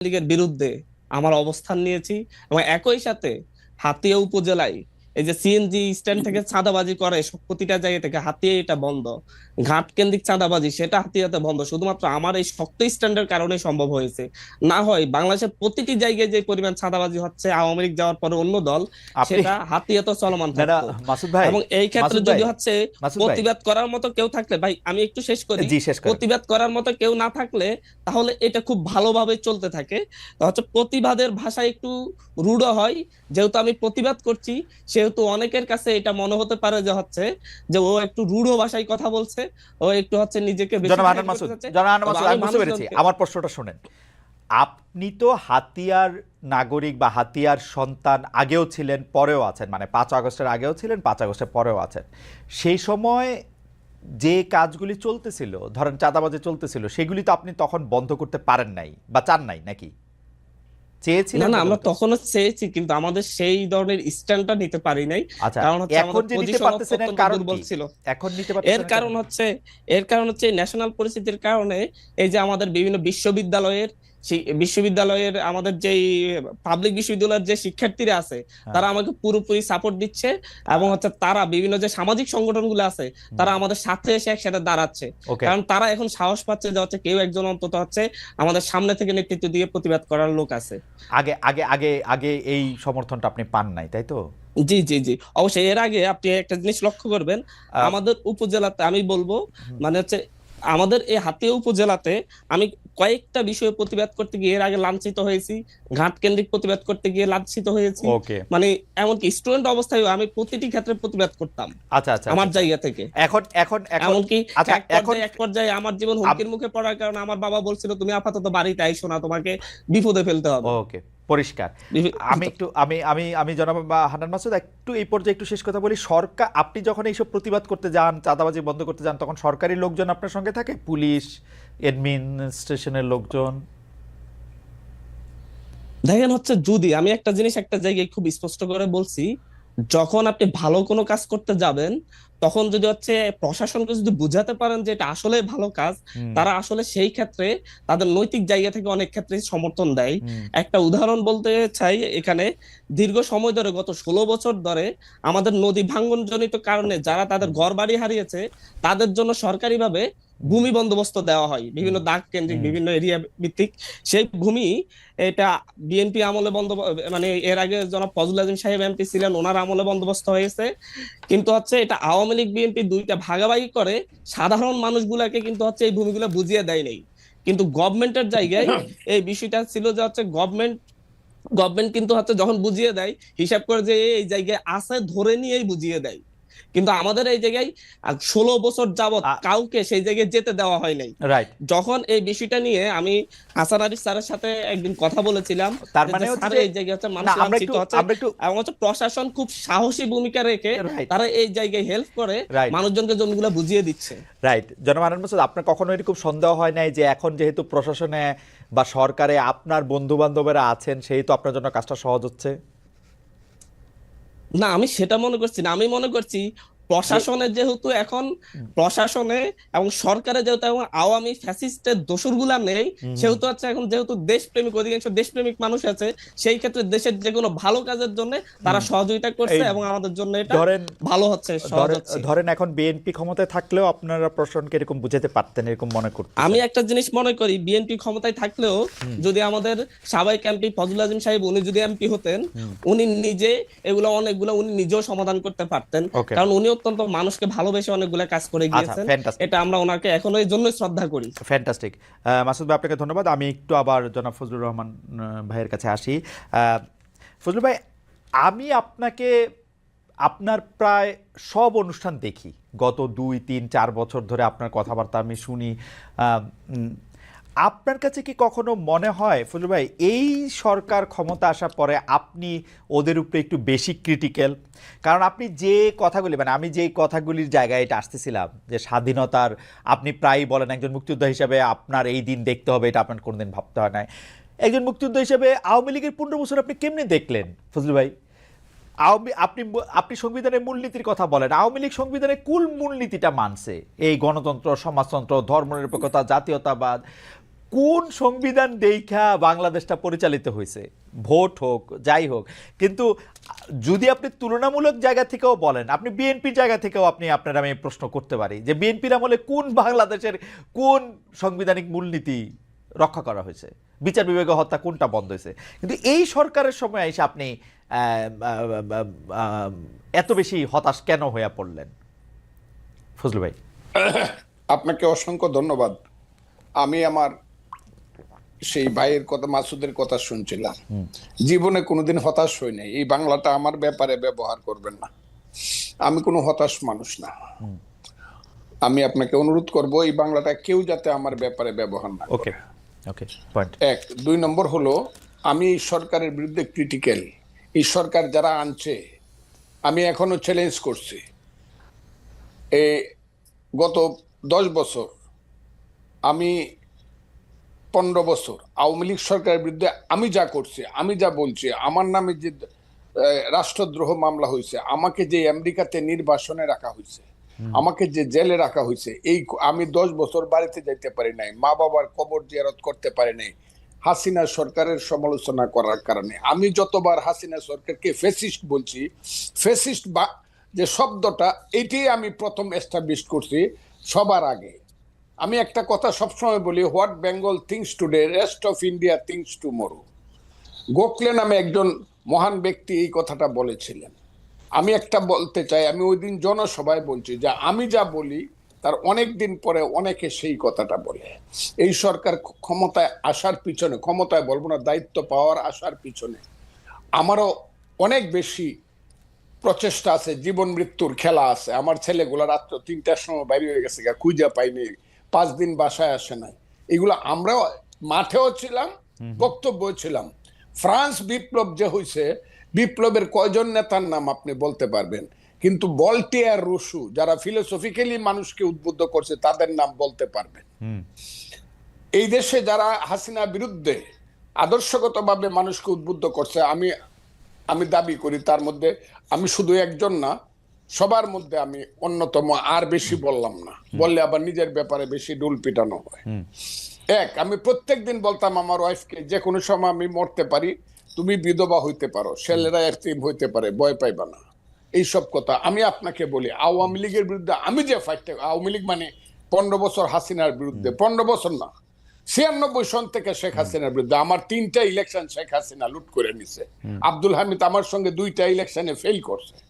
লীগের বিরুদ্ধে আমার অবস্থান নিয়েছি এবং একই সাথে হাতিয়া উপজেলায় এই যে সিএনজি স্ট্যান্ড থেকে চাঁদাবাজি করে প্রতিটা জায়গা থেকে হাতিয়ে এটা বন্ধ। ঘাট কেন্দ্রিক চাঁদাবাজি সেটা হাতিয়াতে বন্ধ। শুধুমাত্র আমার এই শক্ত স্ট্যান্ডের কারণে সম্ভব হয়েছে। না হয় বাংলাদেশের প্রতিটি জায়গায় যে পরিমাণ চাঁদাবাজি হচ্ছে আওয়ামী লীগ যাওয়ার পরে অন্য দল সেটা হাতিয়াতে চলমান না, না, থাকতো মাসুদ ভাই এবং এই ক্ষেত্রে যদি হচ্ছে প্রতিবাদ করার মতো কেউ থাকলে ভাই আমি একটু শেষ করি। প্রতিবাদ করার মতো কেউ না থাকলে তাহলে এটা খুব ভালোভাবে চলতে থাকে। হচ্ছে প্রতিবাদের ভাষা একটু রূঢ় হয়। যেহেতু আমি প্রতিবাদ করছি সেহেতু অনেকের কাছে এটা মনে হতে পারে যে হচ্ছে যে ও একটু রূঢ় ভাষায় কথা বলছে ও একটু হচ্ছে নিজেকে আমার প্রশ্নটা শুনেন। আপনি তো হাতিয়ার নাগরিক বা হাতিয়ার সন্তান আগেও ছিলেন পরেও আছেন মানে পাঁচ আগস্টের আগেও ছিলেন পাঁচ আগস্টের পরেও আছেন। সেই সময় যে কাজগুলি চলতেছিল ধরেন চাঁদাবাজি চলতেছিল সেগুলি তো আপনি তখন বন্ধ করতে পারেন নাই বা চান নাই নাকি? চেয়েছিলেন না না আমরা তখনও চেয়েছি কিন্তু আমাদের সেই ধরনের স্ট্যান্ডটা নিতে পারি নাই। আচ্ছা কারণ হচ্ছে এখন যে নিতে পারতেছেন কারণ বলছিল এখন নিতে পারতেছেন এর কারণ হচ্ছে এর কারণ হচ্ছে ন্যাশনাল পরিস্থিতির কারণে এই যে আমাদের বিভিন্ন বিশ্ববিদ্যালয়ের বিশ্ববিদ্যালয়ের আমাদের যেই পাবলিক বিশ্ববিদ্যালয়ের যে শিক্ষার্থীরা আছে হ্যাঁ। তারা আমাকে পুরোপুরি সাপোর্ট দিচ্ছে এবং হচ্ছে তারা বিভিন্ন যে সামাজিক সংগঠনগুলো আছে তারা আমাদের সাথে এসে একসাথে দাঁড়াচ্ছে। কারণ তারা এখন সাহস পাচ্ছে যে হচ্ছে কেউ একজন অন্তত হচ্ছে আমাদের সামনে থেকে নেতৃত্ব দিয়ে প্রতিবাদ করার লোক আছে। আগে আগে আগে আগে এই সমর্থনটা আপনি পান নাই তাই তো? জি জি জি। অবশ্যই এর আগে আপনি একটা জিনিস লক্ষ্য করবেন আমাদের উপজেলাতে আমি বলব মানে হচ্ছে আমাদের এই হাতিয়া উপজেলাতে আমি কয়েকটা বিষয়ে প্রতিবাদ করতে গিয়ে এর আগে লাঞ্ছিত হয়েছি ঘাট কেন্দ্রিক প্রতিবাদ করতে গিয়ে লাঞ্ছিত হয়েছি। মানে এমনকি স্টুডেন্ট অবস্থায় আমি প্রতিটি ক্ষেত্রে প্রতিবাদ করতাম। আচ্ছা আচ্ছা আমার আচ্ছা। জায়গা থেকে। এখন এখন এমনকি আচ্ছা, এখন- এক পর্যায়ে আমার জীবন হুমকির মুখে পড়ার কারণে আমার বাবা বলছিল তুমি আপাতত বাড়িতে আইসো না তোমাকে বিপদে ফেলতে হবে। ওকে পরিষ্কার। আমি একটু আমি আমি আমি জনাব বা হানান মাসুদ একটু এই পর্যায়ে একটু শেষ কথা বলি। সরকার আপনি যখন এইসব প্রতিবাদ করতে যান চাঁদাবাজি বন্ধ করতে যান তখন সরকারি লোকজন আপনার সঙ্গে থাকে? পুলিশ অ্যাডমিনিস্ট্রেশনের লোকজন? দেখেন হচ্ছে যদি আমি একটা জিনিস একটা জায়গায় খুব স্পষ্ট করে বলছি যখন আপনি ভালো কোনো কাজ করতে যাবেন তখন যদি হচ্ছে প্রশাসনকে যদি বুঝাতে পারেন যে এটা আসলে ভালো কাজ তারা আসলে সেই ক্ষেত্রে তাদের নৈতিক জায়গা থেকে অনেক ক্ষেত্রে সমর্থন দেয়। একটা উদাহরণ বলতে চাই এখানে দীর্ঘ সময় ধরে গত ষোলো বছর ধরে আমাদের নদী ভাঙ্গনজনিত কারণে যারা তাদের ঘর বাড়ি হারিয়েছে তাদের জন্য সরকারিভাবে ভূমি বন্দোবস্ত দেওয়া হয় বিভিন্ন দাগ কেন্দ্রিক বিভিন্ন এরিয়া ভিত্তিক। সেই ভূমি এটা বিএনপি আমলে বন্ধ মানে এর আগে জনাব ফজল আজিম সাহেব এমপি ছিলেন ওনার আমলে বন্দোবস্ত হয়েছে। কিন্তু হচ্ছে এটা আওয়ামী লীগ বিএনপি দুইটা ভাগাভাগি করে সাধারণ মানুষগুলাকে কিন্তু হচ্ছে এই ভূমিগুলো বুঝিয়ে দেয় নাই। কিন্তু গভর্নমেন্টের জায়গায় এই বিষয়টা ছিল যে হচ্ছে গভর্নমেন্ট গভর্নমেন্ট কিন্তু হচ্ছে যখন বুঝিয়ে দেয় হিসাব করে যে এই জায়গায় আছে ধরে নিয়েই বুঝিয়ে দেয়। কিন্তু আমাদের এই জায়গায় ষোলো বছর যাবত আ- কাউকে সেই জায়গায় যেতে দেওয়া হয় নাই। রাইট যখন এই বিষয়টা নিয়ে আমি হাসান আরিফ স্যারের সাথে একদিন কথা বলেছিলাম তার মানে এই জায়গায় হচ্ছে মানুষ আমরা লাঞ্ছিত একটু হচ্ছে প্রশাসন খুব সাহসী ভূমিকা রেখে তারা এই জায়গায় হেল্প করে মানুষজনকে জমিগুলো বুঝিয়ে দিচ্ছে। রাইট জনাব আনন্দ মাসুদ আপনার কখনো এরকম সন্দেহ হয় নাই যে এখন যেহেতু প্রশাসনে বা সরকারে আপনার বন্ধু বান্ধবেরা আছেন সেই তো আপনার জন্য কাজটা সহজ হচ্ছে? না আমি সেটা মনে করছি না আমি মনে করছি প্রশাসনে যেহেতু এখন প্রশাসনে এবং সরকারে যেহেতু এখন আওয়ামী ফ্যাসিস্টের দোসরগুলা নেই সেহেতু হচ্ছে এখন যেহেতু দেশপ্রেমিক অধিকাংশ দেশপ্রেমিক মানুষ আছে সেই ক্ষেত্রে দেশের যে কোনো ভালো কাজের জন্য তারা সহযোগিতা করছে এবং আমাদের জন্য এটা ভালো হচ্ছে ধরেন- এখন বিএনপি ক্ষমতায় থাকলেও আপনারা প্রশাসনকে এরকম বুঝাতে পারতেন এরকম মনে করতেন আমি একটা জিনিস মনে করি বিএনপি ক্ষমতায় থাকলেও যদি আমাদের সাবেক এমপি ফজল আজিম সাহেব উনি যদি এমপি হতেন উনি নিজে এগুলো অনেকগুলো উনি নিজেও সমাধান করতে পারতেন। কারণ উনি অত্যন্ত মানুষকে ভালোবেসে অনেকগুলো কাজ করে আচ্ছা গিয়েছেন। এটা আমরা ওনাকে এখন এই জন্য শ্রদ্ধা করি। ফ্যান্টাস্টিক মাসুদ ভাই আপনাকে ধন্যবাদ। আমি একটু আবার জনাব ফজলুর রহমান ভাইয়ের কাছে আসি। আহ, ফজলুর ভাই আমি আপনাকে আপনার প্রায় সব অনুষ্ঠান দেখি। গত দুই তিন চার বছর ধরে আপনার কথাবার্তা আমি শুনি। আপনার কাছে কি কখনো মনে হয় ফজলুর ভাই, এই সরকার ক্ষমতা আসার পরে আপনি ওদের উপরে একটু বেশি ক্রিটিক্যাল কারণ আপনি যে কথাগুলি মানে আমি যেই কথাগুলির জায়গায় এটা আসতেছিলাম, যে স্বাধীনতার, আপনি প্রায়ই বলেন একজন মুক্তিযোদ্ধা হিসাবে আপনার এই দিন দেখতে হবে, এটা আপনার কোনোদিন ভাবতে হয় না একজন মুক্তিযোদ্ধা হিসেবে আওয়ামী লীগের পনেরো বছর আপনি কেমনে দেখলেন ফজলু ভাই? আওয়ামী, আপনি আপনি সংবিধানের মূলনীতির কথা বলেন, আওয়ামী লীগ সংবিধানের কুল মূলনীতিটা মানছে। এই গণতন্ত্র, সমাজতন্ত্র, ধর্মনিরপেক্ষতা, জাতীয়তাবাদ কোন সংবিধান দেখা বাংলাদেশটা পরিচালিত হয়েছে? ভোট হোক, যাই হোক। কিন্তু যদি আপনি তুলনামূলক জায়গা থেকেও বলেন, আপনি বিএনপির জায়গা থেকেও আপনি, আপনার আমি প্রশ্ন করতে পারি যে বিএনপির আমলে কোন বাংলাদেশের কোন সাংবিধানিক মূলনীতি রক্ষা করা হয়েছে? বিচার বিভাগীয় হত্যা কোনটা বন্ধ হয়েছে? কিন্তু এই সরকারের সময় এসে আপনি এত বেশি হতাশ কেন হয়ে পড়লেন? ফজলু ভাই। আপনাকে অসংখ্য ধন্যবাদ। আমি আমার সেই ভাইয়ের কথা মাসুদের কথা শুনছিলাম। জীবনে কোনোদিন হতাশ হই নাই। এই বাংলাটা আমার ব্যাপারে ব্যবহার করবেন না। আমি কোনো হতাশ মানুষ না। আমি আপনাকে অনুরোধ করব এই বাংলাটা কেউ যাতে আমার ব্যাপারে ব্যবহার না ওকে। ওকে পয়েন্ট এক। দুই নম্বর হলো আমি এই সরকারের বিরুদ্ধে ক্রিটিক্যাল এই সরকার যারা আনছে আমি এখনও চ্যালেঞ্জ করছি। এ গত দশ বছর আমি পনেরো বছর আওয়ামী লীগ সরকারের বিরুদ্ধে আমি যা করছি আমি যা বলছি আমার নামে যে রাষ্ট্রদ্রোহ মামলা হয়েছে আমাকে যে আমেরিকাতে নির্বাসনে রাখা হয়েছে আমাকে যে জেলে রাখা হয়েছে এই আমি দশ বছর বাড়িতে যাইতে পারি নাই মা বাবার কবর জিয়ারত করতে পারি নাই হাসিনা সরকারের সমালোচনা করার কারণে। আমি যতবার হাসিনা সরকারকে ফেসিস্ট বলছি ফেসিস্ট বা যে শব্দটা এটি আমি প্রথম এস্টাবলিশ করছি সবার আগে। আমি একটা কথা সবসময় বলি, what Bengal thinks today rest of India thinks tomorrow. Gokhale নামে একজন মহান ব্যক্তি এই কথাটা বলেছিলেন। আমি একটা বলতে চাই, আমি ওই দিন জনসভায় বলছি যে আমি যা বলি, তার অনেক দিন পরে অনেকে সেই কথাটা বলে। এই সরকার ক্ষমতায় আসার পিছনে, ক্ষমতায় বলব না, দায়িত্ব পাওয়ার আসার পিছনে আমারও অনেক বেশি প্রচেষ্টা আছে, জীবন মৃত্যুর খেলা আছে। আমার ছেলেগুলা রাত্র তিনটার সময় বাইরে হয়ে গেছে খুঁজে পাইনি। পাঁচ দিন বাসায় আসে নাই। এগুলো আমরাও মাঠেও ছিলাম বক্তব্য ছিলাম। ফ্রান্স বিপ্লব যে হয়েছে বিপ্লবের কয়জন নেতার নাম আপনি বলতে পারবেন। কিন্তু বলটিয়ার রুশু যারা ফিলোসফিক্যালি মানুষকে উদ্বুদ্ধ করছে তাদের নাম বলতে পারবেন। এই দেশে যারা হাসিনা বিরুদ্ধে আদর্শগতভাবে মানুষকে উদ্বুদ্ধ করছে আমি আমি দাবি করি তার মধ্যে আমি শুধু একজন না সবার মধ্যে আমি অন্যতম আর বেশি বললাম না। বললে আবার নিজের ব্যাপারে বেশি ডুল পিটানো হয়। এক আমি প্রত্যেক দিন বলতাম আমার ওয়াইফকে যে কোনো সময় আমি মরতে পারি তুমি বিধবা হইতে পারো ছেলেরা একটিম হইতে পারে ভয় পাইবা না। এইসব কথা আমি আপনাকে বলি। আওয়ামী লীগের বিরুদ্ধে আমি যে ফাইটটা আওয়ামী লীগ মানে পনেরো বছর হাসিনার বিরুদ্ধে। পনেরো বছর না। ছিয়ানব্বই সন থেকে শেখ হাসিনার বিরুদ্ধে। আমার তিনটা ইলেকশন শেখ হাসিনা লুট করে নিছে। আব্দুল হামিদ আমার সঙ্গে দুইটা ইলেকশনে ফেল করছে।